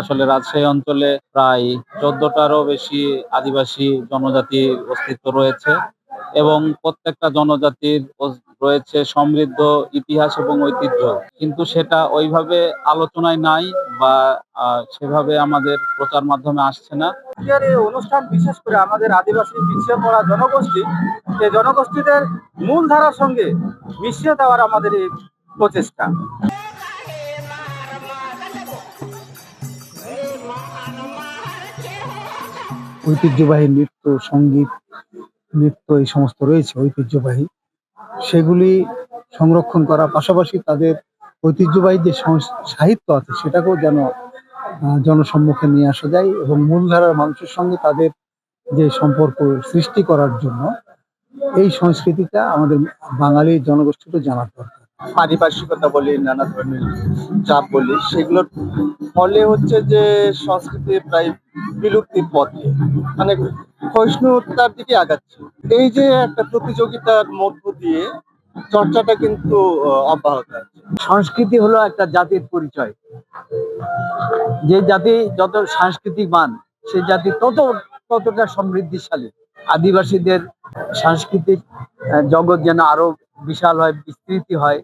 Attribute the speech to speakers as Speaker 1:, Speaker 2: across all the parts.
Speaker 1: আসলে রাজশাহী অঞ্চলে প্রায় চোদ্দটারও বেশি আদিবাসী জনজাতির অস্তিত্ব রয়েছে এবং প্রত্যেকটা জনজাতির রয়েছে সমৃদ্ধ ইতিহাস এবং ঐতিহ্য। কিন্তু সেটা ওইভাবে আলোচনায় নাই বা সেভাবে আমাদের প্রচার মাধ্যমে আসছে না।
Speaker 2: এই অনুষ্ঠান বিশেষ করে আমাদের আদিবাসী পিছিয়ে পড়া জনগোষ্ঠী এই জনগোষ্ঠীদের মূল ধারার সঙ্গে মিশিয়ে দেওয়ার আমাদের এই প্রচেষ্টা।
Speaker 3: ঐতিহ্যবাহী নৃত্য, সংগীত, নৃত্য এই সমস্ত রয়েছে ঐতিহ্যবাহী। সেগুলি সংরক্ষণ করার পাশাপাশি তাদের ঐতিহ্যবাহী যে সাহিত্য আছে সেটাকেও যেন জনসম্মুখে নিয়ে আসা যায় এবং মূলধারার মানুষের সঙ্গে তাদের যে সম্পর্ক সৃষ্টি করার জন্য এই সংস্কৃতিটা আমাদের বাঙালি জনগোষ্ঠীকে জানার দরকার।
Speaker 2: পারিপার্শ্বিকতা বলি, নানা ধরনের চাপ বলি, সেগুলোর ফলে হচ্ছে যে সংস্কৃতি প্রায় বিলুপ্তির পথে মানে ক্ষয়িষ্ণুতার দিকে আগাচ্ছে। এই যে একটা প্রতিযোগিতার মধ্য দিয়ে চর্চাটা কিন্তু অব্যাহত আছে।
Speaker 3: সংস্কৃতি হলো একটা জাতির পরিচয়। যে জাতি যত সাংস্কৃতিক মান সেই জাতি তত, ততটা সমৃদ্ধিশালী। আদিবাসীদের সাংস্কৃতিক জগৎ যেন আরও বিশাল হয়, বিস্তৃতি হয়,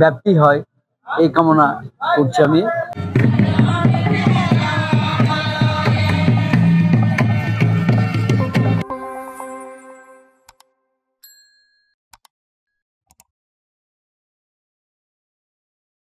Speaker 3: ব্যাপ্তি হয়, এই কামনা করছি আমি।